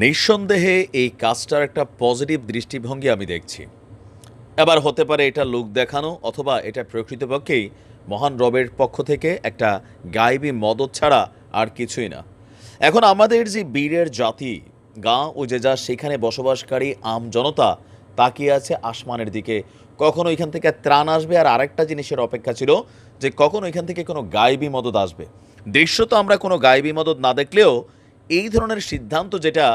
নিঃসন্দেহে এই কাজটার একটা পজিটিভ দৃষ্টিভঙ্গি আমি দেখছি। এবার হতে পারে এটা লোক দেখানো অথবা এটা প্রকৃতপক্ষেই মহান রবের পক্ষ থেকে একটা গায়েবী মদত ছাড়া আর কিছুই না। এখন আমাদের যে বীরের জাতি, গাঁ ও যে যা সেখানে বসবাসকারী আম জনতা, তাকিয়ে আছে আসমানের দিকে। কখন ওইখান থেকে ত্রাণ আসবে আর আরেকটা জিনিসের অপেক্ষা ছিল যে কখন ওইখান থেকে কোনো গায়েবী মদত আসবে। দৃশ্য তো আমরা কোনো গায়েবী মদত না দেখলেও এই ধরনের সিদ্ধান্ত যেটা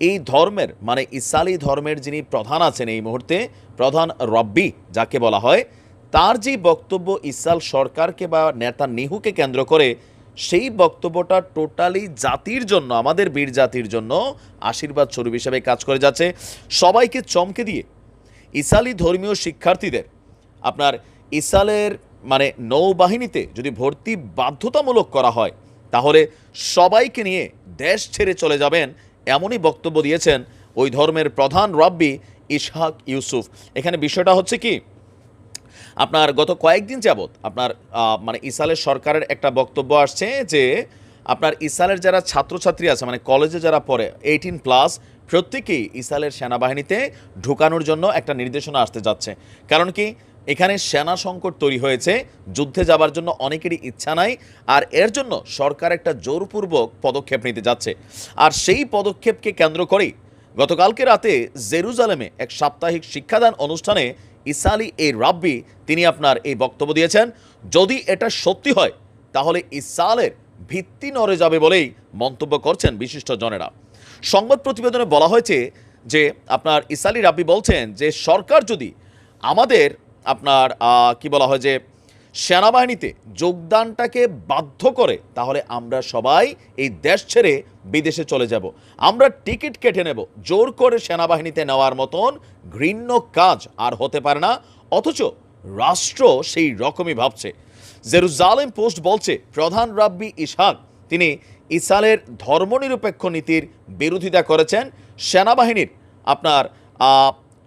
এই ধর্মের মানে ইসালি ধর্মের যিনি প্রধান আছেন এই মুহূর্তে, প্রধান রব্বি যাকে বলা হয়, তার যে বক্তব্য ইসাল সরকারকে বা নেতা নেহুকে কেন্দ্র করে, সেই বক্তব্যটা টোটালি জাতির জন্য, আমাদের বীর জাতির জন্য আশীর্বাদ স্বরূপ হিসেবে কাজ করে যাচ্ছে। সবাইকে চমকে দিয়ে ইসালি ধর্মীয় শিক্ষার্থীদের, আপনার ইসালের মানে নৌবাহিনীতে যদি ভর্তি বাধ্যতামূলক করা হয় তাহলে সবাইকে নিয়ে দেশ ছেড়ে চলে যাবেন এমনই বক্তব্য দিয়েছেন ওই ধর্মের প্রধান রব্বি ইসহাক ইউসুফ। এখানে বিষয়টা হচ্ছে কি? আপনার গত কয়েকদিন যাবৎ আপনার মানে ইসালের সরকারের একটা বক্তব্য আসছে যে আপনার ইসালের যারা ছাত্রছাত্রী আছে মানে কলেজে যারা পড়ে এইটিন প্লাস প্রত্যেকেই ইসালের সেনাবাহিনীতে ঢুকানোর জন্য একটা নির্দেশনা আসতে যাচ্ছে। কারণ কি? এখানে সেনা সংকট তৈরি হয়েছে, যুদ্ধে যাবার জন্য অনেকেরই ইচ্ছা নাই, আর এর জন্য সরকার একটা জোরপূর্বক পদক্ষেপ নিতে যাচ্ছে। আর সেই পদক্ষেপকে কেন্দ্র করেই গতকালকে রাতে জেরুজালেমে এক সাপ্তাহিক শিক্ষাদান অনুষ্ঠানে ইসালি এই রাব্বি তিনি আপনার এই বক্তব্য দিয়েছেন, যদি এটা সত্যি হয়, তাহলে ইসালের ভিত্তি নড়ে যাবে বলেই মন্তব্য করছেন বিশিষ্ট জনেরা। সংবাদ প্রতিবেদনে বলা হয়েছে যে, আপনার ইসালি রাব্বি বলছেন যে, সরকার যদি আমাদের আপনার কি বলা হয় যে, সেনাবাহিনীতে যোগদানটাকে বাধ্য করে, তাহলে আমরা সবাই এই দেশ ছেড়ে বিদেশে চলে যাব। আমরা টিকিট কেটে নেব। জোর করে সেনাবাহিনীতে নেওয়ার মতন ঘৃণ্য কাজ আর হতে পারে না, অথচ রাষ্ট্র সেই রকমই ভাবছে। জেরুজালেম পোস্ট বলছে, প্রধান রাব্বি ইসহাক, তিনি ইসালের ধর্মনিরপেক্ষ নীতির বিরোধিতা করেছেন। সেনাবাহিনীর আপনার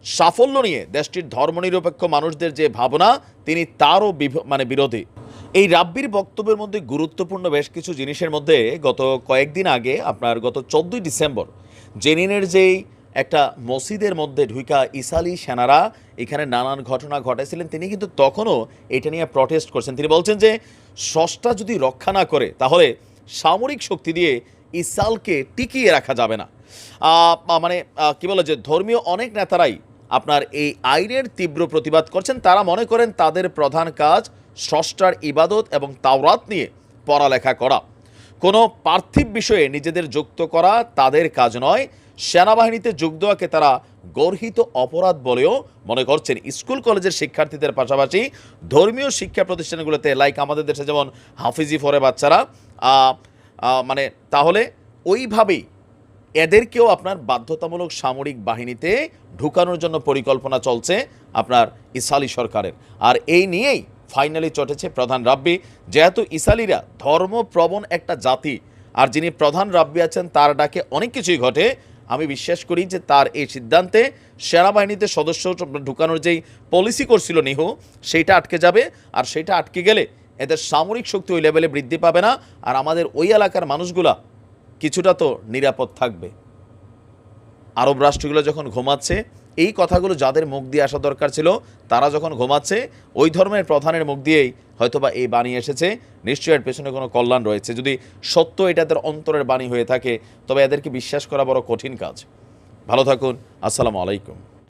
সাফল্য নিয়ে দেশটির ধর্মনিরপেক্ষ মানুষদের যে ভাবনা, তিনি তারও মানে বিরোধী। এই রাব্বির বক্তব্যের মধ্যে গুরুত্বপূর্ণ বেশ কিছু জিনিসের মধ্যে গত কয়েকদিন আগে, আপনার গত চোদ্দই ডিসেম্বর, জেনিনের যেই একটা মসজিদের মধ্যে ঢুইকা ইসালি সেনারা, এখানে নানান ঘটনা ঘটাইছিলেন, তিনি কিন্তু তখনও এটা নিয়ে প্রটেস্ট করছেন। তিনি বলছেন যে, স্রষ্টা যদি রক্ষা না করে, তাহলে সামরিক শক্তি দিয়ে ইসালকে টিকিয়ে রাখা যাবে না। মানে কি বলে যে, ধর্মীয় অনেক নেতারাই আপনার এই আইনের তীব্র প্রতিবাদ করছেন, তারা মনে করেন তাদের প্রধান কাজ স্রষ্টার ইবাদত এবং তাওরাত নিয়ে পড়ালেখা করা। কোনো পার্থিব বিষয়ে নিজেদের যুক্ত করা তাদের কাজ নয়, সেনাবাহিনীতে যোগ দেওয়াকে তারা গর্হিত অপরাধ বলেও মনে করছেন। স্কুল কলেজের শিক্ষার্থীদের পাশাপাশি ধর্মীয় শিক্ষা প্রতিষ্ঠানগুলোতে লাইক আমাদের দেশে যেমন হাফিজি ফরে বাচ্চারা মানে তাহলে ওইভাবেই এদেরকেও আপনার বাধ্যতামূলক সামরিক বাহিনীতে ঢুকানোর জন্য পরিকল্পনা চলছে আপনার ইসালি সরকারের। আর এই নিয়েই ফাইনালি চটেছে প্রধান রাব্বি। যেহেতু ইসালিরা ধর্মপ্রবণ একটা জাতি, আর যিনি প্রধান রাব্বি আছেন, তার ডাকে অনেক কিছুই ঘটে। আমি বিশ্বাস করি যে তার এই সিদ্ধান্তে সেনাবাহিনীতে সদস্য ঢুকানোর যেই পলিসি করছিল নিহু, সেইটা আটকে যাবে। আর সেইটা আটকে গেলে এদের সামরিক শক্তি ওই লেভেলে বৃদ্ধি পাবে না। আর আমাদের ওই এলাকার মানুষগুলা কিছুটা তো নিরাপদ থাকবে। আরব রাষ্ট্রগুলো যখন ঘুমাচ্ছে, এই কথাগুলো যাদের মুখ দিয়ে আসা দরকার ছিল, তারা যখন ঘুমাচ্ছে, ওই ধর্মের প্রধানের মুখ দিয়েই হয়তোবা এই বাণী এসেছে। নিশ্চয়ই এর পেছনে কোনো কল্যাণ রয়েছে। যদি সত্য এটা তাদের অন্তরের বাণী হয়ে থাকে, তবে এদেরকে বিশ্বাস করা বড় কঠিন কাজ। ভালো থাকুন। আসসালামু আলাইকুম।